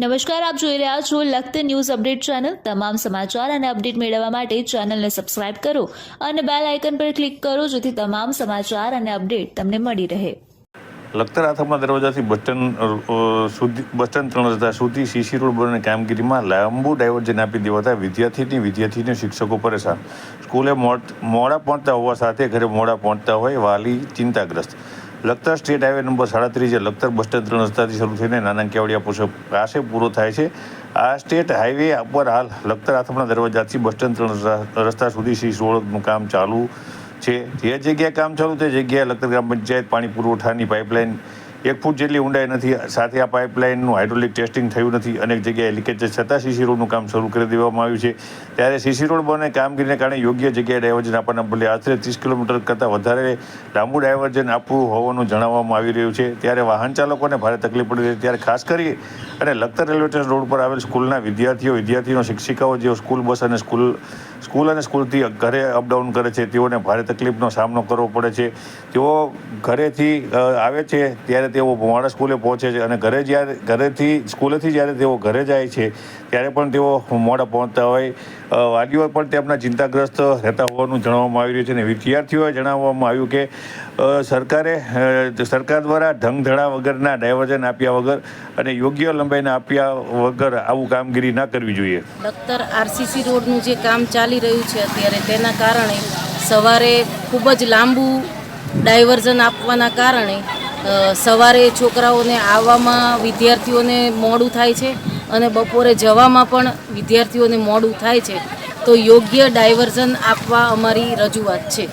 નમસ્કાર, આપ જોઈ રહ્યા છો લખત ન્યૂઝ અપડેટ ચેનલ. તમામ સમાચાર અને અપડેટ મેળવવા માટે ચેનલને સબસ્ક્રાઇબ કરો અને બેલ આઇકન પર ક્લિક કરો જેથી તમામ સમાચાર અને અપડેટ તમને મળી રહે. લખતર આથમના દરવાજાથી બસ સુધી બસ સ્ટેન્ડ ત્રણ રસ્તા સુધી સીસી રોડ બનવાની કામગીરીમાં લાંબુ ડાયવર્જન આપી દેવાતા વિદ્યાર્થીની, વિદ્યાર્થીને શિક્ષકો પરેશાન. સ્કૂલે મોડ, મોડા પહોંચતા હોવા સાથે ઘરે મોડા પહોંચતા હોય વાલી ચિંતાગ્રસ્ત. લખતર સ્ટેટ હાઈવે નંબર સાડત્રીસ જે લખતર બસ સ્ટેન્ડ ત્રણ રસ્તાથી શરૂ થઈને નાના કેવડિયા પૂછો પાસે પૂરો થાય છે. આ સ્ટેટ હાઈવે પર હાલ લખતર આથમણા દરવાજાથી બસ સ્ટેન્ડ ત્રણ રસ્તા સુધી શ્રી સોળનું કામ ચાલુ છે. જે જગ્યાએ કામ ચાલુ તે જગ્યાએ લખતર ગ્રામ પંચાયત પાણી પુરવઠાની પાઇપલાઇન એક ફૂટ જેટલી ઊંડાઈ નથી, સાથે આ પાઇપલાઇનનું હાઇડ્રોલિક ટેસ્ટિંગ થયું નથી, અનેક જગ્યાએ લીકેજ છતાં સીસી રોડનું કામ શરૂ કરી દેવામાં આવ્યું છે. ત્યારે સીસી રોડ બને કામગીરીને કારણે યોગ્ય જગ્યાએ ડાયવર્જન આપવાના બદલે આશરે ત્રીસ કિલોમીટર કરતાં વધારે લાંબુ ડાયવર્જન આપવું હોવાનું જણાવવામાં આવી રહ્યું છે. ત્યારે વાહન ચાલકોને ભારે તકલીફ પડી રહી છે. ત્યારે ખાસ કરી અને લખતર રેલવે સ્ટેશન રોડ પર આવેલ સ્કૂલના વિદ્યાર્થીઓ વિદ્યાર્થીઓ શિક્ષિકાઓ જેઓ સ્કૂલ બસ અને સ્કૂલ સ્કૂલ અને સ્કૂલથી ઘરે અપડાઉન કરે છે, તેઓને ભારે તકલીફનો સામનો કરવો પડે છે. તેઓ ઘરેથી આવે છે, ત્યારે તેઓ મોડા સ્કૂલે પહોંચે છે અને ઘરે જ્યારે ઘરેથી સ્કૂલેથી જ્યારે તેઓ ઘરે જાય છે, ત્યારે પણ તેઓ મોડા પહોંચતા હોય. વાલીઓ પણ તેમના ચિંતાગ્રસ્ત રહેતા હોવાનું જણાવવામાં આવી રહ્યું છે અને વિદ્યાર્થીઓએ જણાવવામાં આવ્યું કે સરકારે સરકાર દ્વારા ઢંગધડા વગરના ડાયવર્ઝન આપ્યા વગર અને યોગ્ય લંબાઈને આપ્યા વગર આવું કામગીરી ના કરવી જોઈએ. લખતર આરસીસી રોડનું જે કામ ચાલી રહ્યું છે અત્યારે, તેના કારણે સવારે ખૂબ જ લાંબુ ડાયવર્ઝન આપવાના કારણે સવારે છોકરાઓને આવવામાં વિદ્યાર્થીઓને મોડું થાય છે અને બપોરે જવામાં પણ વિદ્યાર્થીઓને મોડું થાય છે. તો યોગ્ય ડાયવર્ઝન આપવા અમારી રજૂઆત છે.